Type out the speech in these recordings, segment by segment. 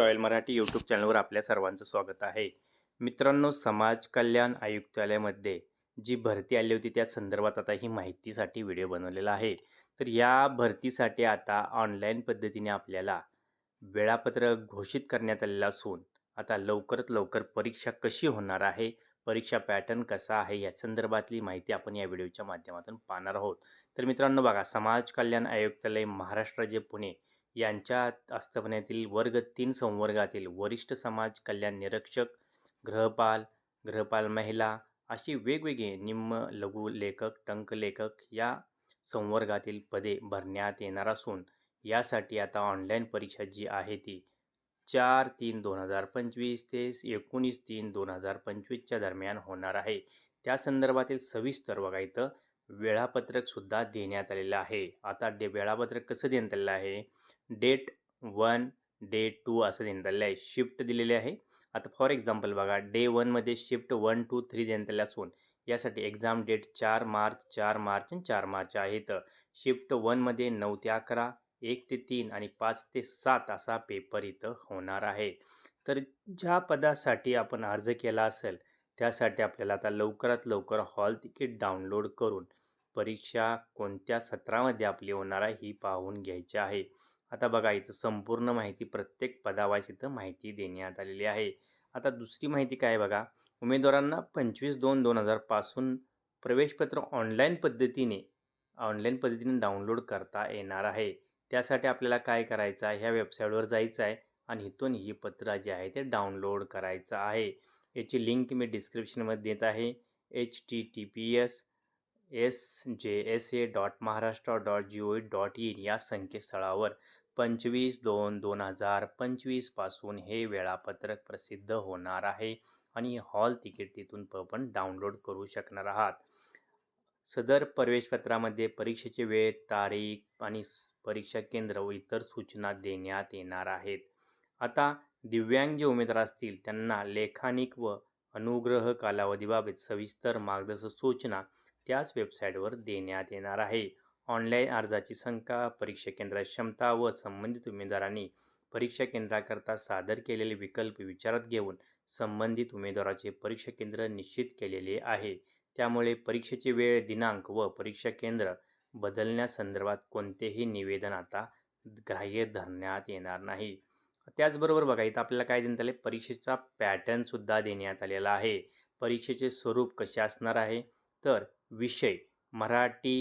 Royal Marathi YouTube चॅनलवर आपल्या सर्वांचं स्वागत आहे. मित्रांनो समाज कल्याण आयुक्तालयामध्ये जी भरती आली होती त्या संदर्भात आता ही माहितीसाठी व्हिडिओ बनवलेला आहे. तर या भरतीसाठी आता ऑनलाईन पद्धतीने आपल्याला वेळापत्रक घोषित करण्यात आलेलं असून आता लवकरात लवकर परीक्षा कशी होणार आहे परीक्षा पॅटर्न कसा आहे या संदर्भातली माहिती आपण या व्हिडिओच्या माध्यमातून पाहणार आहोत. तर मित्रांनो बघा समाज कल्याण आयुक्तालय महाराष्ट्र राज्य पुणे. यांच्या आस्थापनेतील वर्ग तीन संवर्गातील वरिष्ठ समाज कल्याण निरीक्षक ग्रहपाल ग्रहपाल महिला अशी वेगवेगळी निम्न लघु लेखक टंकलेखक या संवर्गातील पदे भरण्यात येणार असून यासाठी आता ऑनलाईन परीक्षा जी आहे ती चार तीन दोन हजार पंचवीस ते एकोणीस तीन दोन हजार पंचवीसच्या दरम्यान होणार आहे. त्या संदर्भातील सविस्तर बघा इथं वेळापत्रकसुद्धा देण्यात आलेलं आहे. आता डे वेळापत्रक कसं देण्यात आलेलं आहे? डेट वन डे टू असं देण्यात आलेलं आहे. शिफ्ट दिलेले आहे. आता फॉर एक्झाम्पल बघा डे वनमध्ये शिफ्ट वन टू थ्री देण्यात आले असून यासाठी एक्झाम डेट चार मार्च चार मार्च आणि चार मार्च आहेत. शिफ्ट वनमध्ये नऊ ते अकरा एक ते तीन आणि पाच ते सात असा पेपर इथं होणार आहे. तर ज्या पदासाठी आपण अर्ज केला असेल त्यासाठी आपल्याला आता लवकरात लवकर हॉल तिकीट डाउनलोड करून परीक्षा कोणत्या सत्रामध्ये आपली होणार आहे ही पाहून घ्यायची आहे. आता बघा इथं संपूर्ण माहिती प्रत्येक पदावाईस इथं माहिती देण्यात आलेली आहे. आता दुसरी माहिती काय बघा उमेदवारांना पंचवीस दोन दोन हजारपासून प्रवेशपत्र ऑनलाईन पद्धतीने ऑनलाईन पद्धतीने डाउनलोड करता येणार आहे. त्यासाठी आपल्याला काय करायचं आहे ह्या वेबसाईटवर जायचं आहे आणि इथून ही पत्र जे आहे ते डाउनलोड करायचं आहे. याची लिंक मी डिस्क्रिप्शनमध्ये देत आहे. H T T P S S J S A dot Maharashtra dot G O dot in या संकेतस्थळावर पंचवीस दोन दोन हजार पंचवीसपासून हे वेळापत्रक प्रसिद्ध होणार आहे आणि हॉल तिकीट तिथून पण डाउनलोड करू शकणार आहात. सदर प्रवेशपत्रामध्ये परीक्षेचे वेळ तारीख आणि परीक्षा केंद्र व इतर सूचना देण्यात येणार आहेत. आता दिव्यांग जे उमेदवार असतील त्यांना लेखानिक व अनुग्रह कालावधीबाबत सविस्तर मार्गदर्शक सूचना त्याच वेबसाईटवर देण्यात येणार आहे. ऑनलाईन अर्जाची संख्या परीक्षा केंद्राची क्षमता व संबंधित उमेदवारांनी परीक्षा केंद्राकरता सादर केलेले विकल्प विचारात घेऊन संबंधित उमेदवाराचे परीक्षा केंद्र निश्चित केलेले आहे. त्यामुळे परीक्षेची वेळ दिनांक व परीक्षा केंद्र बदलण्यासंदर्भात कोणतेही निवेदन आता ग्राह्य धरण्यात येणार नाही. त्याचबरोबर बघा इथं आपल्याला काय देण्यात आले? परीक्षेचा पॅटर्नसुद्धा देण्यात आलेला आहे. परीक्षेचे स्वरूप कसे असणार आहे? तर विषय Marathi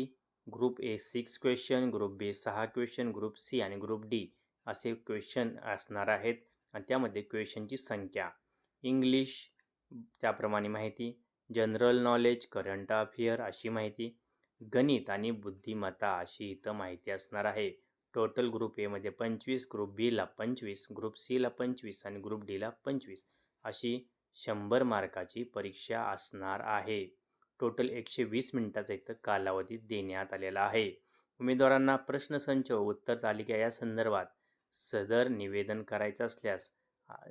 group A six question group B सहा क्वेश्चन ग्रुप सी आणि ग्रुप डी असे क्वेश्चन असणार आहेत. आणि त्यामध्ये क्वेश्चनची संख्या इंग्लिश त्याप्रमाणे माहिती जनरल नॉलेज करंट अफेअर अशी माहिती गणित आणि बुद्धिमत्ता अशी इथं माहिती असणार आहे. टोटल ग्रुप एमध्ये पंचवीस ग्रुप बीला पंचवीस ग्रुप सीला पंचवीस आणि ग्रुप डीला पंचवीस अशी शंभर मार्काची परीक्षा असणार आहे. टोटल एकशे वीस मिनिटाचा इथं कालावधी देण्यात आलेला आहे. उमेदवारांना प्रश्नसंच व उत्तर तालिका या संदर्भात सदर निवेदन करायचं असल्यास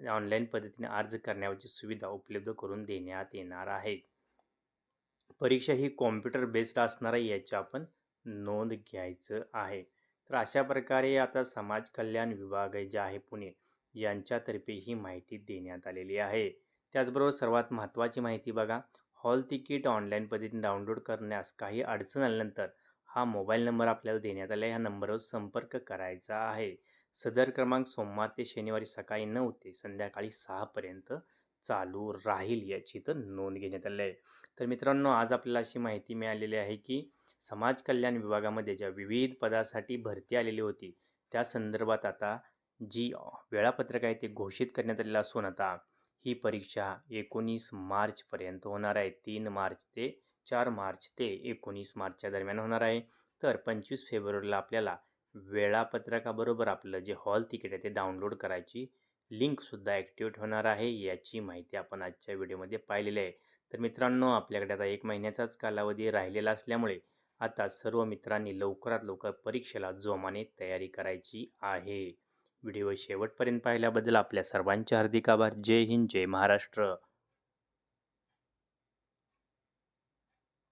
ऑनलाईन पद्धतीने अर्ज करण्याची सुविधा उपलब्ध करून देण्यात येणार आहे. परीक्षा ही कॉम्प्युटर बेस्ड असणार आहे याची आपण नोंद घ्यायचं आहे. तर अशा प्रकारे आता समाज कल्याण विभाग जे आहे पुणे यांच्यातर्फे ही माहिती देण्यात आलेली आहे. त्याचबरोबर सर्वात महत्त्वाची माहिती बघा हॉल तिकीट ऑनलाईन पद्धतीने डाउनलोड करण्यास काही अडचण आल्यानंतर हा मोबाईल नंबर आपल्याला देण्यात आला. ह्या नंबरवर संपर्क करायचा आहे. सदर क्रमांक सोमवार ते शनिवारी सकाळी नऊ ते संध्याकाळी सहापर्यंत चालू राहील याची तर नोंद घेण्यात आली आहे. तर मित्रांनो आज आपल्याला अशी माहिती मिळालेली आहे की समाज कल्याण विभागामध्ये ज्या विविध पदासाठी भरती आलेली होती त्या संदर्भात आता जी वेळापत्रक आहे ते घोषित करण्यात आलेलं असून आता ही परीक्षा एकोणीस मार्चपर्यंत होणार आहे. तीन मार्च ते चार मार्च ते एकोणीस मार्चच्या दरम्यान होणार आहे. तर पंचवीस फेब्रुवारीला आपल्याला वेळापत्रकाबरोबर आपलं जे हॉल तिकीट आहे ते डाउनलोड करायची लिंकसुद्धा ॲक्टिवेट होणार आहे याची माहिती आपण आजच्या व्हिडिओमध्ये पाहिलेली आहे. तर मित्रांनो आपल्याकडे आता एक महिन्याचाच कालावधी राहिलेला असल्यामुळे आता सर्व मित्रांनी लवकरात लवकर परीक्षेला जोमाने तयारी करायची आहे. व्हिडिओ शेवटपर्यंत पाहिल्याबद्दल आपल्या सर्वांचे हार्दिक आभार. जय हिंद जय महाराष्ट्र.